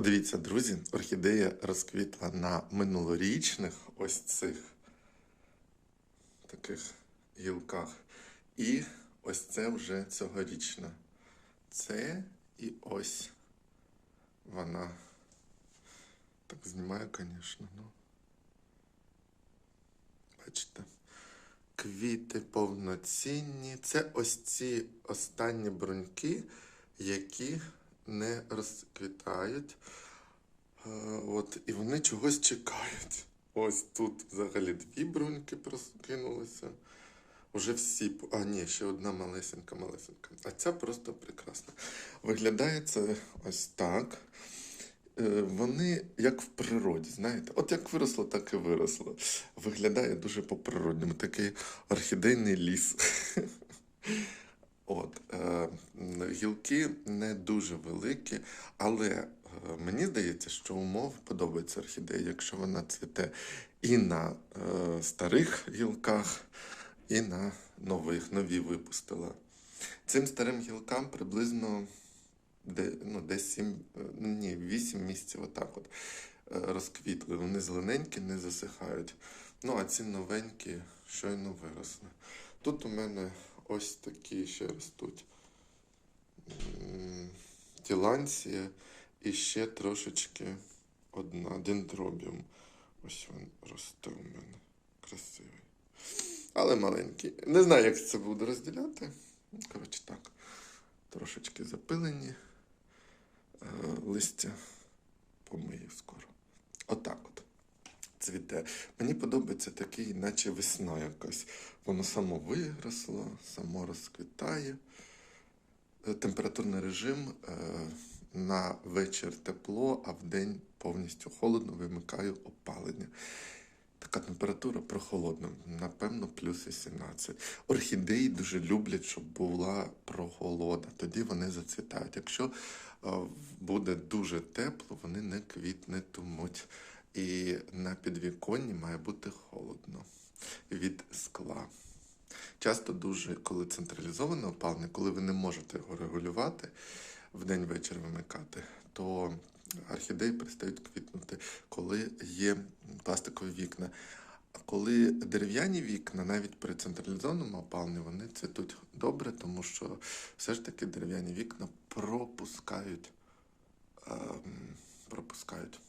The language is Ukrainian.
Подивіться, друзі, орхідея розквітла на минулорічних ось цих таких гілках. І ось це вже цьогорічна. Це і ось вона. Так знімаю, звісно, ну. Бачите? Квіти повноцінні. Це ось ці останні бруньки, які не розквітають. Е, От, і вони чогось чекають. Ось тут взагалі дві бруньки проскинулися. Уже всі. А, ні, ще одна малесенька, малесенька. А ця просто прекрасна. Виглядає це ось так. Е, Вони як в природі, знаєте, от як виросло, так і виросло. Виглядає дуже по-природньому, такий орхідейний ліс. От, е, гілки не дуже великі, але е, мені здається, що умов подобається орхідея, якщо вона цвіте і на е, старих гілках, і на нових, нові випустила. Цим старим гілкам приблизно де, ну, десь 7, ні, 8 місяців отак от е, розквітли. Вони зелененькі, не засихають. Ну, а ці новенькі щойно виросли. Тут у мене ось такі ще ростуть тіланція і ще трошечки одна дендробіум. Ось він росте у мене. Красивий. Але маленький. Не знаю, як це буду розділяти. Коротше, так. Трошечки запилені. Е, листя помию скоро. Отак от. Цвіте. Мені подобається такий, наче весна якась. Воно само виросло, само розквітає. Е, Температурний режим е, на вечір тепло, а в день повністю холодно, вимикаю опалення. Така температура прохолодна, напевно, плюс 18. Орхідеї дуже люблять, щоб була прохолода, тоді вони зацвітають. Якщо е, буде дуже тепло, вони не квітнетимуть. І на підвіконні має бути холодно від скла. Часто дуже, коли централізоване опалення, коли ви не можете його регулювати в день вечір вимикати, то орхідеї перестають квітнути, коли є пластикові вікна. А коли дерев'яні вікна, навіть при централізованому опаленні, вони цвітуть добре, тому що все ж таки дерев'яні вікна пропускають, ем, пропускають